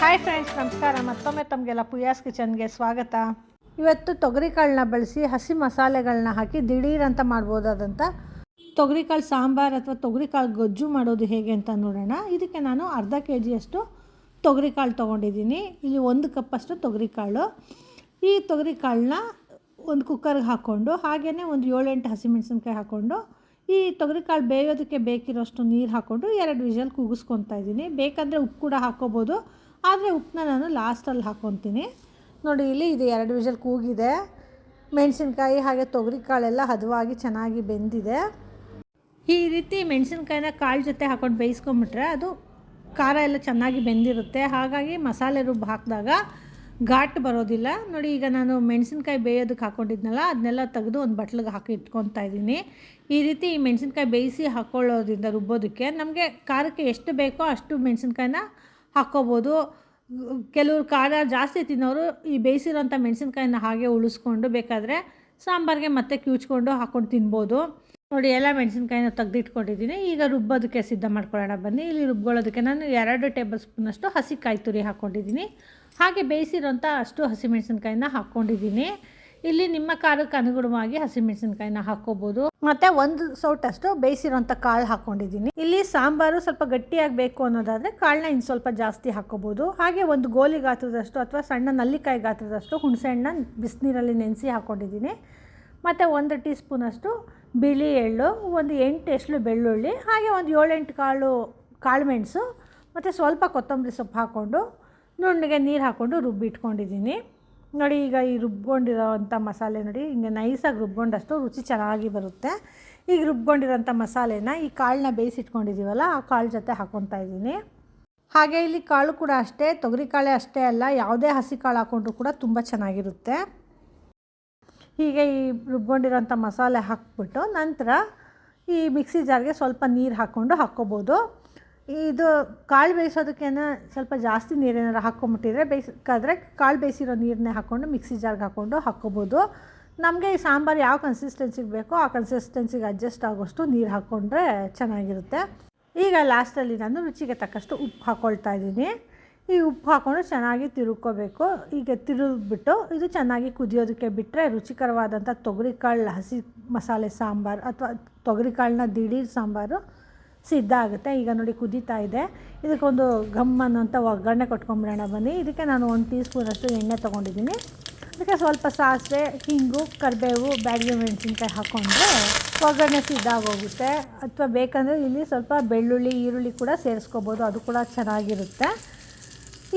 Hi friends ನಮಸ್ಕಾರ. ಮತ್ತೊಮ್ಮೆ ತಮಗೆಲ್ಲ ಪುಯಾಸ್ ಕಿಚನ್ಗೆ ಸ್ವಾಗತ. ಇವತ್ತು ತೊಗರಿಕಾಳನ್ನ ಬಳಸಿ ಹಸಿ ಮಸಾಲೆಗಳನ್ನ ಹಾಕಿ ದಿಢೀರ್ ಅಂತ ಮಾಡ್ಬೋದಾದಂಥ ತೊಗರಿಕಾಳು ಸಾಂಬಾರು ಅಥವಾ ತೊಗರಿಕಾಳು ಗೊಜ್ಜು ಮಾಡೋದು ಹೇಗೆ ಅಂತ ನೋಡೋಣ. ಇದಕ್ಕೆ ನಾನು ಅರ್ಧ ಕೆ ಜಿಯಷ್ಟು ತೊಗರಿಕಾಳು ತೊಗೊಂಡಿದ್ದೀನಿ. ಇಲ್ಲಿ ಒಂದು ಕಪ್ಪಷ್ಟು ತೊಗರಿಕಾಳು ಈ ತೊಗರಿಕಾಳನ್ನ ಒಂದು ಕುಕ್ಕರ್ಗೆ ಹಾಕ್ಕೊಂಡು ಹಾಗೆಯೇ ಒಂದು ಏಳೆಂಟು ಹಸಿಮೆಣಸಿನ್ಕಾಯಿ ಹಾಕ್ಕೊಂಡು ಈ ತೊಗರಿಕಾಳು ಬೇಯೋದಕ್ಕೆ ಬೇಕಿರೋಷ್ಟು ನೀರು ಹಾಕ್ಕೊಂಡು ಎರಡು ವಿಷಲ್ ಕೂಗಿಸ್ಕೊತಾ ಇದ್ದೀನಿ. ಬೇಕಂದರೆ ಉಪ್ಪು ಕೂಡ ಹಾಕ್ಕೋಬೋದು ಆದರೆ ಉಪ್ಪನ್ನ ನಾನು ಲಾಸ್ಟಲ್ಲಿ ಹಾಕ್ಕೊತೀನಿ ನೋಡಿ, ಇಲ್ಲಿ ಇದು ಎರಡು ವಿಷಲ್ ಕೂಗಿದೆ. ಮೆಣಸಿನ್ಕಾಯಿ ಹಾಗೆ ತೊಗರಿಕಾಳೆಲ್ಲ ಹದವಾಗಿ ಚೆನ್ನಾಗಿ ಬೆಂದಿದೆ. ಈ ರೀತಿ ಮೆಣಸಿನ್ಕಾಯಿನ ಕಾಳು ಜೊತೆ ಹಾಕ್ಕೊಂಡು ಬೇಯಿಸ್ಕೊಂಬಿಟ್ರೆ ಅದು ಖಾರ ಎಲ್ಲ ಚೆನ್ನಾಗಿ ಬೆಂದಿರುತ್ತೆ. ಹಾಗಾಗಿ ಮಸಾಲೆ ರುಬ್ಬು ಹಾಕಿದಾಗ ಘಾಟ್ ಬರೋದಿಲ್ಲ. ನೋಡಿ, ಈಗ ನಾನು ಮೆಣಸಿನ್ಕಾಯಿ ಬೇಯೋದಕ್ಕೆ ಹಾಕ್ಕೊಂಡಿದ್ನಲ್ಲ ಅದನ್ನೆಲ್ಲ ತೆಗೆದು ಒಂದು ಬಟ್ಲಿಗೆ ಹಾಕಿ ಇಟ್ಕೊತಾ ಇದ್ದೀನಿ. ಈ ರೀತಿ ಮೆಣಸಿನ್ಕಾಯಿ ಬೇಯಿಸಿ ಹಾಕ್ಕೊಳ್ಳೋದ್ರಿಂದ ರುಬ್ಬೋದಕ್ಕೆ ನಮಗೆ ಖಾರಕ್ಕೆ ಎಷ್ಟು ಬೇಕೋ ಅಷ್ಟು ಮೆಣಸಿನ್ಕಾಯಿನ ಹಾಕ್ಕೋಬೋದು ಕೆಲವರು ಖಾರ ಜಾಸ್ತಿ ತಿನ್ನೋರು ಈ ಬೇಯಿಸಿರೋಂಥ ಮೆಣಸಿನ್ಕಾಯಿನ ಹಾಗೆ ಉಳಿಸ್ಕೊಂಡು ಬೇಕಾದರೆ ಸಾಂಬಾರಿಗೆ ಮತ್ತೆ ಕಿವುಚ್ಕೊಂಡು ಹಾಕ್ಕೊಂಡು ತಿನ್ಬೋದು. ನೋಡಿ, ಎಲ್ಲ ಮೆಣಸಿನ್ಕಾಯಿನ ತೆಗೆದಿಟ್ಕೊಂಡಿದ್ದೀನಿ. ಈಗ ರುಬ್ಬೋದಕ್ಕೆ ಸಿದ್ಧ ಮಾಡ್ಕೊಳ್ಳೋಣ ಬನ್ನಿ. ಇಲ್ಲಿ ರುಬ್ಕೊಳ್ಳೋದಕ್ಕೆ ನಾನು ಎರಡು ಟೇಬಲ್ ಸ್ಪೂನಷ್ಟು ಹಸಿ ಕಾಯಿ ತುರಿ ಹಾಕ್ಕೊಂಡಿದ್ದೀನಿ. ಹಾಗೆ ಬೇಯಿಸಿರೋಂಥ ಅಷ್ಟು ಹಸಿಮೆಣಸಿನ್ಕಾಯಿನ ಹಾಕ್ಕೊಂಡಿದ್ದೀನಿ. ಇಲ್ಲಿ ನಿಮ್ಮ ಖಾರಕ್ಕೆ ಅನುಗುಣವಾಗಿ ಹಸಿಮೆಣಸಿನಕಾಯಿನ ಹಾಕೋಬಹುದು ಮತ್ತೆ ಒಂದು ಸೌಟಷ್ಟು ಬೇಯಿಸಿರೋಂಥ ಕಾಳು ಹಾಕೊಂಡಿದ್ದೀನಿ. ಇಲ್ಲಿ ಸಾಂಬಾರು ಸ್ವಲ್ಪ ಗಟ್ಟಿಯಾಗಬೇಕು ಅನ್ನೋದಾದ್ರೆ ಕಾಳನ್ನ ಇನ್ನು ಸ್ವಲ್ಪ ಜಾಸ್ತಿ ಹಾಕೋಬಹುದು ಹಾಗೆ ಒಂದು ಗೋಲಿ ಗಾತ್ರದಷ್ಟು ಅಥವಾ ಸಣ್ಣ ನಲ್ಲಿಕಾಯಿ ಗಾತ್ರದಷ್ಟು ಹುಣಸೆಹಣ್ಣ ಬಿಸಿನೀರಲ್ಲಿ ನೆನೆಸಿ ಹಾಕೊಂಡಿದ್ದೀನಿ. ಮತ್ತು ಒಂದು ಟೀ ಸ್ಪೂನಷ್ಟು ಬಿಳಿ ಎಳ್ಳು, ಒಂದು ಎಂಟು ಎಸ್ಳು ಬೆಳ್ಳುಳ್ಳಿ, ಹಾಗೆ ಒಂದು ಏಳೆಂಟು ಕಾಳು ಕಾಳುಮೆಣಸು ಮತ್ತು ಸ್ವಲ್ಪ ಕೊತ್ತಂಬರಿ ಸೊಪ್ಪು ಹಾಕ್ಕೊಂಡು ನುಣ್ಣಗೆ ನೀರು ಹಾಕ್ಕೊಂಡು ರುಬ್ಬಿಟ್ಕೊಂಡಿದ್ದೀನಿ. ನೋಡಿ, ಈಗ ಈ ರುಬ್ಕೊಂಡಿರೋವಂಥ ಮಸಾಲೆ ನೋಡಿ, ಹಿಂಗೆ ನೈಸಾಗಿ ರುಬ್ಕೊಂಡಷ್ಟು ರುಚಿ ಚೆನ್ನಾಗಿ ಬರುತ್ತೆ. ಈಗ ರುಬ್ಕೊಂಡಿರೋಂಥ ಮಸಾಲೆನ ಈ ಕಾಳನ್ನ ಬೇಯಿಸಿಟ್ಕೊಂಡಿದ್ದೀವಲ್ಲ, ಆ ಕಾಳು ಜೊತೆ ಹಾಕ್ಕೊತಾ ಇದ್ದೀನಿ. ಹಾಗೆ ಇಲ್ಲಿ ಕಾಳು ಕೂಡ ಅಷ್ಟೇ, ತೊಗರಿ ಕಾಳೆ ಅಷ್ಟೇ ಅಲ್ಲ, ಯಾವುದೇ ಹಸಿ ಕಾಳು ಹಾಕ್ಕೊಂಡ್ರು ಕೂಡ ತುಂಬ ಚೆನ್ನಾಗಿರುತ್ತೆ. ಹೀಗೆ ಈ ರುಬ್ಕೊಂಡಿರೋಂಥ ಮಸಾಲೆ ಹಾಕ್ಬಿಟ್ಟು ನಂತರ ಈ ಮಿಕ್ಸಿ ಜಾರ್ಗೆ ಸ್ವಲ್ಪ ನೀರು ಹಾಕ್ಕೊಂಡು ಹಾಕ್ಕೋಬೋದು. ಇದು ಕಾಳು ಬೇಯಿಸೋದಕ್ಕೇನ ಸ್ವಲ್ಪ ಜಾಸ್ತಿ ನೀರೇನಾರು ಹಾಕ್ಕೊಂಬಿಟ್ಟಿದ್ರೆ ಬೇಯಿಸ್ಕಾದ್ರೆ ಕಾಳು ಬೇಯಿಸಿರೋ ನೀರನ್ನೇ ಹಾಕ್ಕೊಂಡು ಮಿಕ್ಸಿ ಜಾರ್ಗೆ ಹಾಕ್ಕೊಂಡು ಹಾಕ್ಕೋಬೋದು. ನಮಗೆ ಈ ಸಾಂಬಾರು ಯಾವ ಕನ್ಸಿಸ್ಟೆನ್ಸಿಗೆ ಬೇಕೋ ಆ ಕನ್ಸಿಸ್ಟೆನ್ಸಿಗೆ ಅಡ್ಜಸ್ಟ್ ಆಗೋಷ್ಟು ನೀರು ಹಾಕ್ಕೊಂಡ್ರೆ ಚೆನ್ನಾಗಿರುತ್ತೆ. ಈಗ ಲಾಸ್ಟಲ್ಲಿ ನಾನು ರುಚಿಗೆ ತಕ್ಕಷ್ಟು ಉಪ್ಪು ಹಾಕ್ಕೊಳ್ತಾ ಇದ್ದೀನಿ. ಈ ಉಪ್ಪು ಹಾಕ್ಕೊಂಡು ಚೆನ್ನಾಗಿ ತಿರುಕೋಬೇಕು ಈಗ ತಿರುಗಿಬಿಟ್ಟು ಇದು ಚೆನ್ನಾಗಿ ಕುದಿಯೋದಕ್ಕೆ ಬಿಟ್ಟರೆ ರುಚಿಕರವಾದಂಥ ತೊಗರಿಕಾಳು ಹಸಿ ಮಸಾಲೆ ಸಾಂಬಾರು ಅಥವಾ ತೊಗರಿಕಾಳನ್ನ ದಿಢೀರ್ ಸಾಂಬಾರು ಸಿದ್ಧ ಆಗುತ್ತೆ. ಈಗ ನೋಡಿ ಕುದೀತಾ ಇದೆ. ಇದಕ್ಕೊಂದು ಘಮ್ ಅನ್ನೋಂಥ ಒಗ್ಗರಣೆ ಕೊಟ್ಕೊಂಬಿಡೋಣ ಬನ್ನಿ. ಇದಕ್ಕೆ ನಾನು ಒಂದು ಟೀ ಸ್ಪೂನಷ್ಟು ಎಣ್ಣೆ ತೊಗೊಂಡಿದ್ದೀನಿ. ಅದಕ್ಕೆ ಸ್ವಲ್ಪ ಸಾಸಿವೆ, ಹಿಂಗು, ಕರಿಬೇವು, ಬ್ಯಾಡಿಗೆ ಮೆಣಸಿನ್ಕಾಯಿ ಹಾಕ್ಕೊಂಡ್ರೆ ಒಗ್ಗರಣೆ ಸಿದ್ಧ ಆಗೋಗುತ್ತೆ. ಅಥವಾ ಬೇಕಂದರೆ ಇಲ್ಲಿ ಸ್ವಲ್ಪ ಬೆಳ್ಳುಳ್ಳಿ, ಈರುಳ್ಳಿ ಕೂಡ ಸೇರಿಸ್ಕೋಬೋದು. ಅದು ಕೂಡ ಚೆನ್ನಾಗಿರುತ್ತೆ.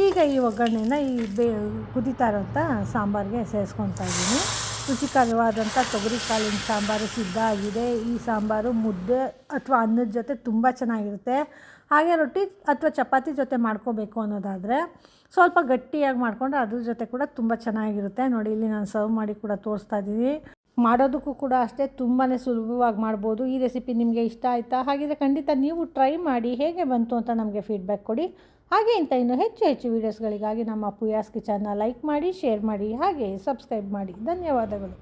ಈಗ ಈ ಒಗ್ಗರಣೆನ ಈ ಬೇ, ಕುದೀತಾ ಇರೋಂಥ ಸಾಂಬಾರಿಗೆ ಸೇರಿಸ್ಕೊತಾ ಇದ್ದೀನಿ. ರುಚಿಕರವಾದಂಥ ತೊಗರಿಕಾಳಿನ ಸಾಂಬಾರು ಸಿದ್ಧ ಆಗಿದೆ. ಈ ಸಾಂಬಾರು ಮುದ್ದೆ ಅಥವಾ ಅನ್ನದ ಜೊತೆ ತುಂಬ ಚೆನ್ನಾಗಿರುತ್ತೆ. ಹಾಗೆ ರೊಟ್ಟಿ ಅಥವಾ ಚಪಾತಿ ಜೊತೆ ಮಾಡ್ಕೋಬೇಕು ಅನ್ನೋದಾದರೆ ಸ್ವಲ್ಪ ಗಟ್ಟಿಯಾಗಿ ಮಾಡಿಕೊಂಡ್ರೆ ಅದ್ರ ಜೊತೆ ಕೂಡ ತುಂಬ ಚೆನ್ನಾಗಿರುತ್ತೆ. ನೋಡಿ, ಇಲ್ಲಿ ನಾನು ಸರ್ವ್ ಮಾಡಿ ಕೂಡ ತೋರಿಸ್ತಾ ಇದ್ದೀನಿ. ಮಾಡೋದಕ್ಕೂ ಕೂಡ ಅಷ್ಟೇ ತುಂಬಾ ಸುಲಭವಾಗಿ ಮಾಡ್ಬೋದು. ಈ ರೆಸಿಪಿ ನಿಮಗೆ ಇಷ್ಟ ಆಯಿತಾ? ಹಾಗಿದ್ರೆ ಖಂಡಿತ ನೀವು ಟ್ರೈ ಮಾಡಿ. ಹೇಗೆ ಬಂತು ಅಂತ ನಮಗೆ ಫೀಡ್ಬ್ಯಾಕ್ ಕೊಡಿ. ಹಾಗೆ ಇಂಥ ಇನ್ನು ಹೆಚ್ಚು ಹೆಚ್ಚು ವೀಡಿಯೋಸ್ಗಳಿಗಾಗಿ ನಮ್ಮ ಪುಯಾಸ್ ಕಿಚನ್ನ ಲೈಕ್ ಮಾಡಿ ಶೇರ್ ಮಾಡಿ, ಹಾಗೆ ಸಬ್ಸ್ಕ್ರೈಬ್ ಮಾಡಿ. ಧನ್ಯವಾದಗಳು.